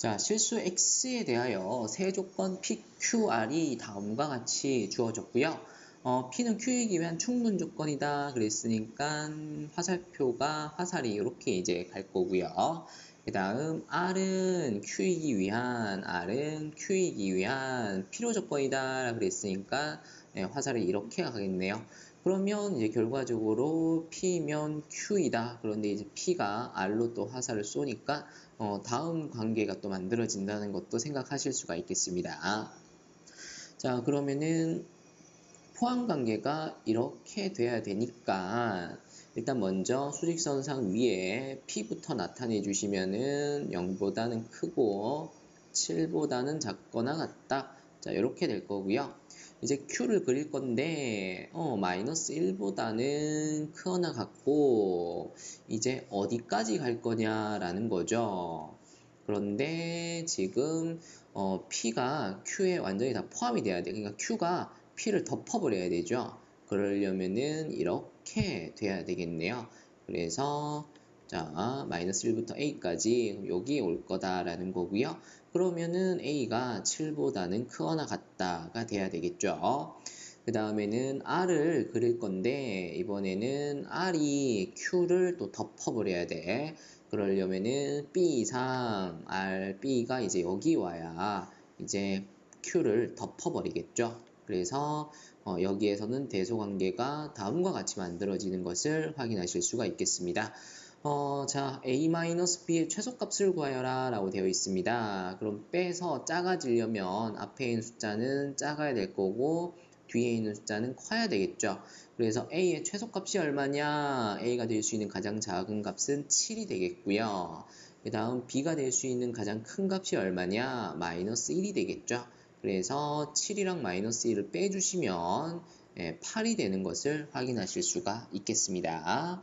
자, 실수 x에 대하여 세 조건 p, q, r이 다음과 같이 주어졌고요. 어, p는 q이기 위한 충분 조건이다 그랬으니까 화살표가 화살이 이렇게 이제 갈 거고요. 그 다음 r은 q이기 위한 r은 q이기 위한 필요 조건이다 그랬으니까 네, 화살이 이렇게 가겠네요. 그러면 이제 결과적으로 P면 Q이다. 그런데 이제 P가 R로 또 화살을 쏘니까 어, 다음 관계가 또 만들어진다는 것도 생각하실 수가 있겠습니다. 자, 그러면은 포함 관계가 이렇게 돼야 되니까 일단 먼저 수직선상 위에 P부터 나타내 주시면은 0보다는 크고 7보다는 작거나 같다. 자, 이렇게 될 거고요. 이제 Q를 그릴 건데 어, 마이너스 1보다는 크거나 같고 이제 어디까지 갈 거냐라는 거죠. 그런데 지금 어, P가 Q에 완전히 다 포함이 돼야 돼. 그러니까 Q가 P를 덮어버려야 되죠. 그러려면은 이렇게 돼야 되겠네요. 그래서 자, 마이너스 1부터 a까지 여기 올 거다라는 거고요. 그러면은 a가 7보다는 크거나 같다가 돼야 되겠죠. 그 다음에는 r을 그릴 건데 이번에는 r이 q를 또 덮어버려야 돼. 그러려면은 b 이상 r, b가 이제 여기 와야 이제 q를 덮어버리겠죠. 그래서 어, 여기에서는 대소관계가 다음과 같이 만들어지는 것을 확인하실 수가 있겠습니다. 어, 자, a-b의 최소값을 구하여라 라고 되어 있습니다. 그럼 빼서 작아지려면 앞에 있는 숫자는 작아야 될 거고 뒤에 있는 숫자는 커야 되겠죠. 그래서 a의 최소값이 얼마냐? a가 될 수 있는 가장 작은 값은 7이 되겠고요. 그 다음 b가 될 수 있는 가장 큰 값이 얼마냐? 마이너스 1이 되겠죠. 그래서 7이랑 마이너스 1을 빼주시면 8이 예, 되는 것을 확인하실 수가 있겠습니다.